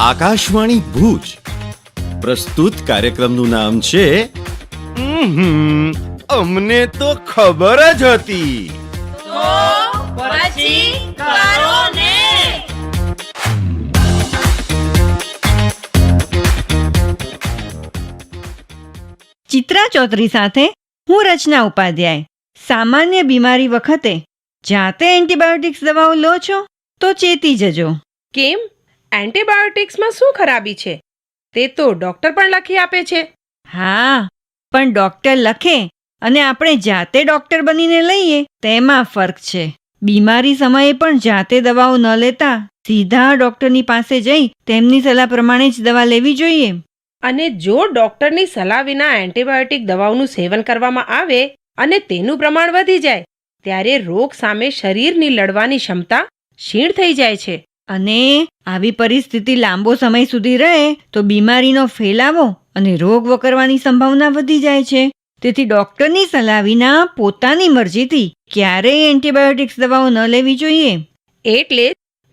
આકાશવાણી ભુજ. પ્રસ્તુત કાર્યક્રમનું નામ છે અમને તો ખબર જ હતી. ચિત્રા ચૌધરી સાથે હું રચના ઉપાધ્યાય. સામાન્ય બીમારી વખતે જાતે એન્ટીબાયોટિક્સ દવાઓ લો છો તો ચેતી જજો. કેમ? એન્ટીબાયોટિક્સમાં શું ખરાબી છે? તે તો ડોક્ટર પણ લખી આપે છે. હા પણ ડોક્ટર લખે અને આપણે જાતે ડોક્ટર બનીને લઈએ તેમાં ફરક છે. બીમારી સમયે પણ જાતે દવાઓ ન લેતા સીધા ડોક્ટરની પાસે જઈ તેમની સલાહ પ્રમાણે જ દવા લેવી જોઈએ. અને જો ડોક્ટરની સલાહ વિના એન્ટીબાયોટિક દવાઓનું સેવન કરવામાં આવે અને તેનું પ્રમાણ વધી જાય. ત્યારે રોગ સામે શરીરની લડવાની ક્ષમતા ક્ષીણ થઈ જાય છે. અને આવી પરિસ્થિતિ લાંબો સમય સુધી રહે તો બીમારીનો ફેલાવો અને રોગ વકરવાની સંભાવના વધી જાય છે. તેથી ડોક્ટરની સલાહ વિના પોતાની મરજીથી ક્યારેય એન્ટીબાયોટિક્સ દવાઓ ન લેવી જોઈએ. એટલે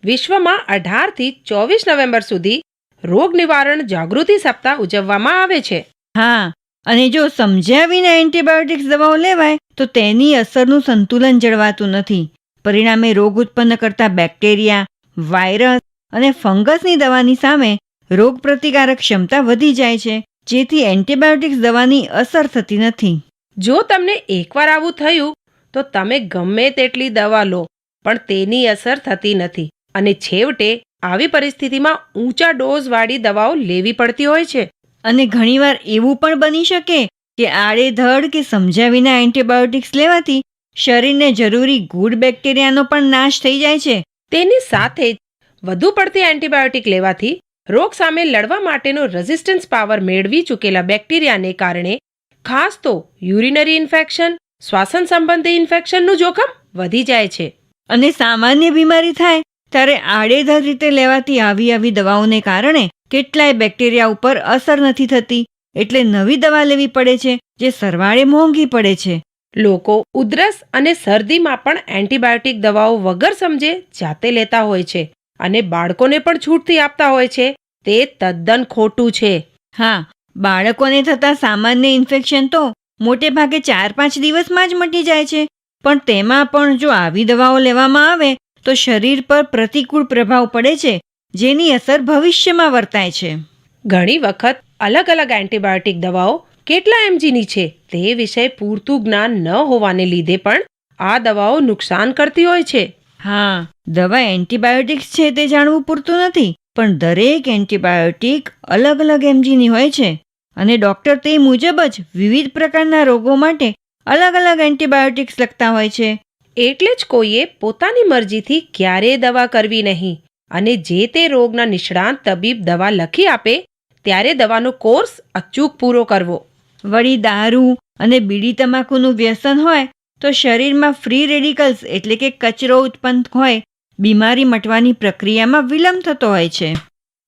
વિશ્વમાં અઢારથી ચોવીસ નવેમ્બર સુધી રોગ નિવારણ જાગૃતિ સપ્તાહ ઉજવવામાં આવે છે. હા અને જો સમજ્યા વિના એન્ટીબાયોટિક્સ દવાઓ લેવાય, તો તેની અસરનું સંતુલન જળવાતું નથી. પરિણામે રોગ ઉત્પન્ન કરતા બેક્ટેરિયા, વાયરસ અને ફંગસની દવાની સામે રોગ પ્રતિકારક ક્ષમતા વધી જાય છે, જેથી એન્ટીબાયોટિક્સ દવાની અસર થતી નથી. જો તમને એકવાર આવું થયું, તો તમે ગમે તેટલી દવા લો, પણ તેની અસર થતી નથી. અને છેવટે, આવી પરિસ્થિતિમાં ઊંચા ડોઝવાળી દવાઓ લેવી પડતી હોય છે. અને ઘણીવાર એવું પણ બની શકે કે આડેધડ કે સમજ્યા વિના એન્ટીબાયોટિક્સ લેવાથી શરીરને જરૂરી ગુડ બેક્ટેરિયાનો પણ નાશ થઈ જાય છે. તેની સાથે જ વધુ પડતી એન્ટીબાયોટિક લેવાથી રોગ સામે લડવા માટેનો રેઝિસ્ટન્સ પાવર મેળવી ચૂકેલા બેક્ટેરિયાને કારણે ખાસ તો યુરિનરી ઇન્ફેક્શન શ્વાસન સંબંધી ઇન્ફેક્શનનું જોખમ વધી જાય છે. અને સામાન્ય બીમારી થાય ત્યારે આડેધડ રીતે લેવાતી આવી આવી દવાઓને કારણે કેટલાય બેક્ટેરિયા ઉપર અસર નથી થતી. એટલે નવી દવા લેવી પડે છે જે સરવાળે મોંઘી પડે છે. લોકો ઉધરસ અને શરદીમાં પણ એન્ટીબાયોટિક દવાઓ વગર સમજે જાતે લેતા હોય છે અને બાળકોને પણ છૂટથી આપતા હોય છે. તે તદ્દન ખોટું છે. હા બાળકોને થતા સામાન્ય ઇન્ફેક્શન તો મોટે ભાગે ચાર પાંચ દિવસમાં જ મટી જાય છે. પણ તેમાં પણ જો આવી દવાઓ લેવામાં આવે તો શરીર પર પ્રતિકૂળ પ્રભાવ પડે છે જેની અસર ભવિષ્યમાં વર્તાય છે. ઘણી વખત અલગ અલગ એન્ટીબાયોટિક દવાઓ કેટલા એમજીની છે તે વિશે પૂરતું જ્ઞાન ન હોવાને લીધે પણ આ દવાઓ નુકસાન કરતી હોય છે. હા દવા એન્ટીબાયોટિક્સ છે તે જાણવું પૂરતું નથી પણ દરેક એન્ટીબાયોટિક અલગ અલગ એમજીની હોય છે. અને ડૉક્ટર તે મુજબ જ વિવિધ પ્રકારના રોગો માટે અલગ અલગ એન્ટીબાયોટિક્સ લખતા હોય છે. એટલે જ કોઈએ પોતાની મરજીથી ક્યારેય દવા કરવી નહીં. અને જે તે રોગના નિષ્ણાંત તબીબ દવા લખી આપે ત્યારે દવાનો કોર્સ અચૂક પૂરો કરવો. વળી દારૂ અને બીડી તમાકુનું વ્યસન હોય તો શરીરમાં ફ્રી રેડિકલ્સ એટલે કે કચરો ઉત્પન્ન હોય બીમારી મટવાની પ્રક્રિયામાં વિલંબ થતો હોય છે.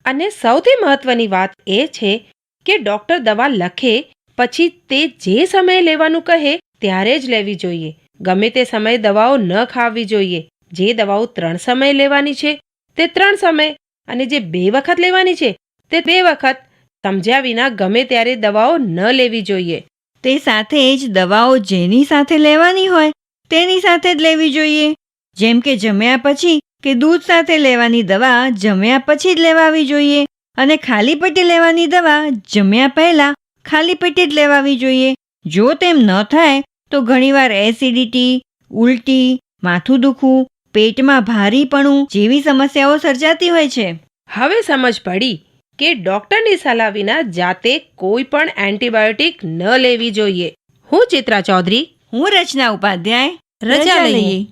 અને સૌથી મહત્વની વાત એ છે કે ડૉક્ટર દવા લખે પછી તે જે સમયે લેવાનું કહે ત્યારે જ લેવી જોઈએ. ગમે તે સમયે દવાઓ ન ખાવી જોઈએ. જે દવાઓ ત્રણ સમયે લેવાની છે, તે ત્રણ સમય અને જે બે વખત લેવાની છે, તે બે વખત સમજ્યા વિના ગમે ત્યારે દવાઓ ન લેવી જોઈએ. તે સાથે જ દવાઓ જેની સાથે લેવાની હોય, તેની સાથે જ લેવી જોઈએ. જેમ કે જમ્યા પછી કે દૂધ સાથે લેવાની દવા જમ્યા પછી જ લેવાવી જોઈએ અને ખાલી પેટે લેવાની દવા જમ્યા પહેલા ખાલી પેટે જ લેવાવી જોઈએ. જો તેમ ન થાય તો ઘણીવાર એસિડિટી ઉલટી માથું દુખવું પેટમાં ભારીપણું જેવી સમસ્યાઓ સર્જાતી હોય છે. હવે સમજ પડી કે ડૉક્ટરની સલાહ વિના જાતે કોઈ પણ એન્ટીબાયોટિક ન લેવી જોઈએ. હું ચિત્રા ચૌધરી. હું રચના ઉપાધ્યાય. રજા લઈએ.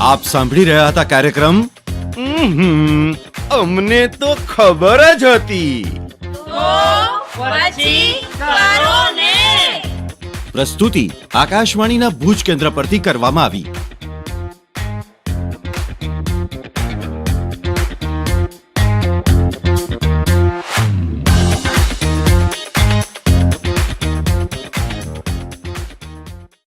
આપ સાંભળી રહ્યા હતા કાર્યક્રમ? અમને તો ખબર જ હતી. પ્રસ્તુતિ આકાશવાણીના ભુજ કેન્દ્ર પરથી કરવામાં આવી.